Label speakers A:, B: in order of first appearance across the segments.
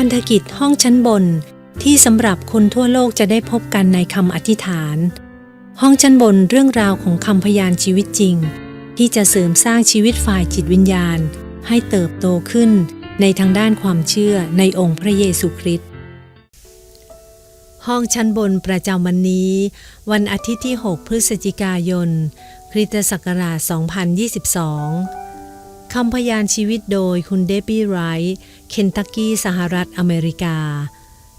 A: พันธกิจห้องชั้นบนที่สำหรับคนทั่วโลกจะได้พบกันในคำอธิษฐาน ห้องชั้นบนเรื่องราวของคำพยานชีวิตจริง ที่จะเสริมสร้างชีวิตฝ่ายจิตวิญญาณ ให้เติบโตขึ้นในทางด้านความเชื่อในองค์พระเยซูคริสต์ห้องชั้นบนประจำวันนี้ วันอาทิตย์ที่ 6 พฤศจิกายน คริสตศักราช 2022 คำพยานชีวิตโดยคุณเดบบี้ไรท์เคนตักกี้สหรัฐอเมริกา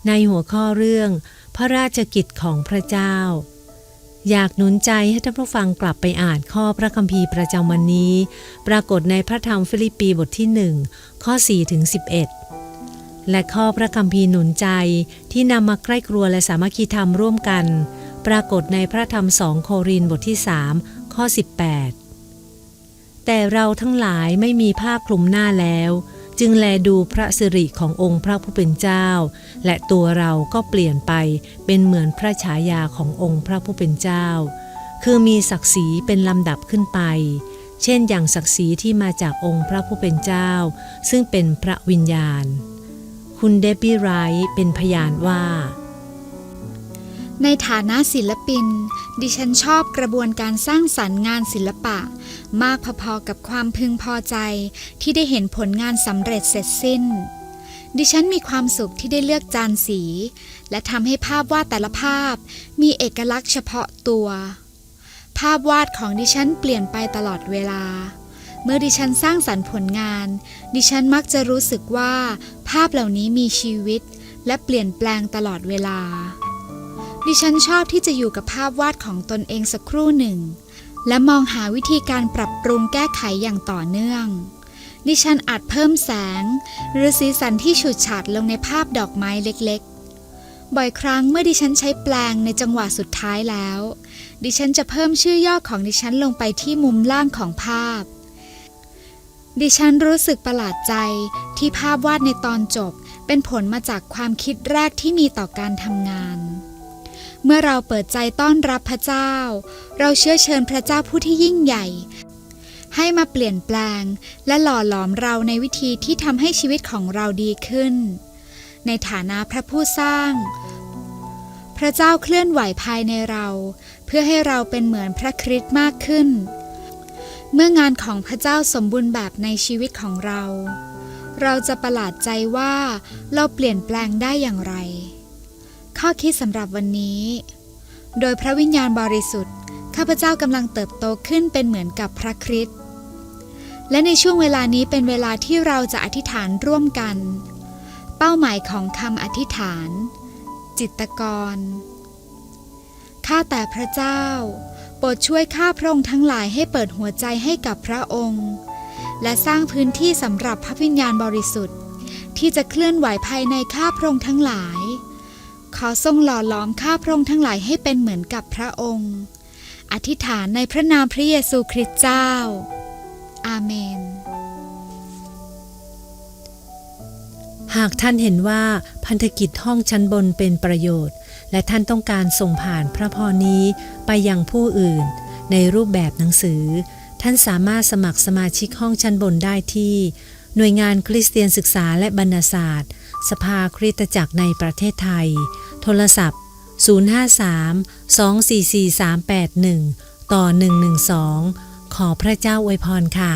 A: ในหัวข้อเรื่อง พระราชกิจของพระเจ้า อยากหนุนใจให้ท่านผู้ฟังกลับไปอ่านข้อพระคัมภีร์ประจำวันนี้ ปรากฏในพระธรรมฟิลิปปีบทที่1ข้อ4ถึง11 และข้อพระคัมภีร์หนุนใจที่นำมาใกล้ครัวและสามัคคีธรรมร่วมกัน ปรากฏในพระธรรมสองโครินธ์บทที่3ข้อ 18 แต่เราทั้งหลายไม่มีผ้าคลุมหน้าแล้ว จึงแลดูพระสิริขององค์พระผู้เป็นเจ้า และตัวเราก็เปลี่ยนไปเป็นเหมือนพระฉายาขององค์พระผู้เป็นเจ้า คือมีศักดิ์ศรีเป็นลำดับขึ้นไป เช่นอย่างศักดิ์ศรีที่มาจากองค์พระผู้เป็นเจ้า ซึ่งเป็นพระวิญญาณ คุณเดบบี้ไรท์เป็นพยานว่า
B: ในฐานะศิลปิน ดิฉันชอบกระบวนการสร้างสรรค์งานศิลปะ มากพอๆกับความพึงพอใจที่ได้เห็นผลงานสำเร็จเสร็จสิ้น ดิฉันมีความสุขที่ได้เลือกจานสี และทำให้ภาพวาดแต่ละภาพ มีเอกลักษณ์เฉพาะตัว ภาพวาดของดิฉันเปลี่ยนไปตลอดเวลา เมื่อดิฉันสร้างสรรค์ผลงาน ดิฉันมักจะรู้สึกว่า ภาพเหล่านี้มีชีวิต และเปลี่ยนแปลงตลอดเวลา ดิฉันชอบที่จะอยู่กับภาพวาดของตนเองสักครู่หนึ่ง และมองหาวิธีการปรับปรุงแก้ไขอย่างต่อเนื่อง ดิฉันอาจเพิ่มแสง หรือสีสันที่ฉูดฉาดลงในภาพดอกไม้เล็กๆ บ่อยครั้งเมื่อดิฉันใช้แปลงในจังหวะสุดท้ายแล้ว ดิฉันจะเพิ่มชื่อย่อของดิฉันลงไปที่มุมล่างของภาพ ดิฉันรู้สึกประหลาดใจที่ภาพวาดในตอนจบเป็นผลมาจากความคิดแรกที่มีต่อการทำงาน เมื่อเราเปิดใจต้อนรับพระเจ้า เราเชื้อเชิญพระเจ้าผู้ที่ยิ่งใหญ่ ให้มาเปลี่ยนแปลง และหล่อหลอมเราในวิธีที่ทำให้ชีวิตของเราดีขึ้น ในฐานะพระผู้สร้าง พระเจ้าเคลื่อนไหวภายในเรา เพื่อให้เราเป็นเหมือนพระคริสต์มากขึ้น เมื่องานของพระเจ้าสมบูรณ์แบบในชีวิตของเรา เราจะประหลาดใจว่าเราเปลี่ยนแปลงได้อย่างไร ข้อคิดสำหรับวันนี้ โดยพระวิญญาณบริสุทธิ์ ข้าพเจ้ากำลังเติบโตขึ้นเป็นเหมือนกับพระคริสต์และในช่วงเวลานี้เป็นเวลาที่เราจะอธิษฐานร่วมกัน เป้าหมายของคำอธิษฐาน จิตกร ข้าแต่พระเจ้า โปรดช่วยข้าพระองค์ทั้งหลายให้เปิดหัวใจให้กับพระองค์ และสร้างพื้นที่สำหรับพระวิญญาณบริสุทธิ์ ที่จะเคลื่อนไหวภายในข้าพระองค์ทั้งหลาย ขอทรงหล่อหลอมข้าพระองค์ทั้งหลายให้เป็นเหมือนกับพระองค์ อธิษฐานในพระนามพระเยซูคริสต์เจ้า อาเมน
A: หากท่านเห็นว่าพันธกิจห้องชั้นบนเป็นประโยชน์ และท่านต้องการส่งผ่านพระพรนี้ไปยังผู้อื่น ในรูปแบบหนังสือ ท่านสามารถสมัครสมาชิกห้องชั้นบนได้ที่ หน่วยงานคริสเตียนศึกษาและบรรณศาสตร์สภาคริสตจักรในประเทศไทย โทรศัพท์ 053 244 381 ต่อ 112 ขอพระเจ้าอวยพรค่ะ